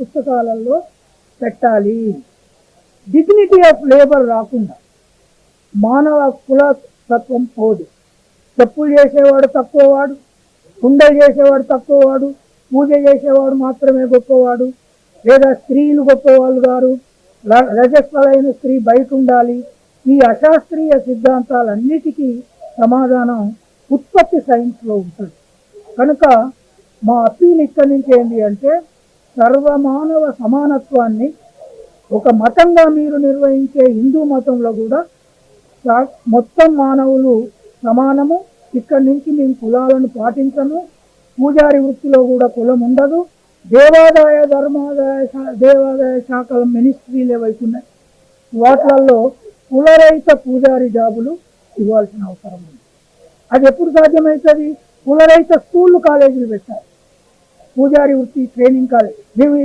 పుస్తకాలలో పెట్టాలి. Dignity of labour రాకుండా మానవ కుల తత్వం పోదు. చెప్పులు చేసేవాడు తక్కువవాడు కుండలు చేసేవాడు తక్కువవాడు పూజ చేసేవాడు మాత్రమే గొప్పవాడు లేదా స్త్రీలు గొప్పవాళ్ళు గారు ర- రజస్వలైన స్త్రీ బయట ఉండాలి. ఈ అశాస్త్రీయ సిద్ధాంతాలన్నిటికీ సమాధానం ఉత్పత్తి సైన్స్లో ఉంటుంది. కనుక మా అప్పీల్ ఇక్కడి నుంచి ఏంటి అంటే సర్వమానవ సమానత్వాన్ని ఒక మతంగా మీరు నిర్వహించే హిందూ మతంలో కూడా మొత్తం మానవులు సమానము. ఇక్కడి నుంచి మేము కులాలను పాటించము. పూజారి వృత్తిలో కూడా కులం ఉండదు. దేవాదాయ ధర్మాదాయ దేవాదాయ శాఖల మినిస్ట్రీలు ఏవైతే ఉన్నాయి వాటిలలో కులరహిత పూజారి జాబులు ఇవ్వాల్సిన అవసరం ఉంది. అది ఎప్పుడు సాధ్యమవుతుంది? కులరహిత స్కూళ్ళు కాలేజీలు పెట్టాలి. పూజారి వృత్తి ట్రైనింగ్ కాలేజ్ మేము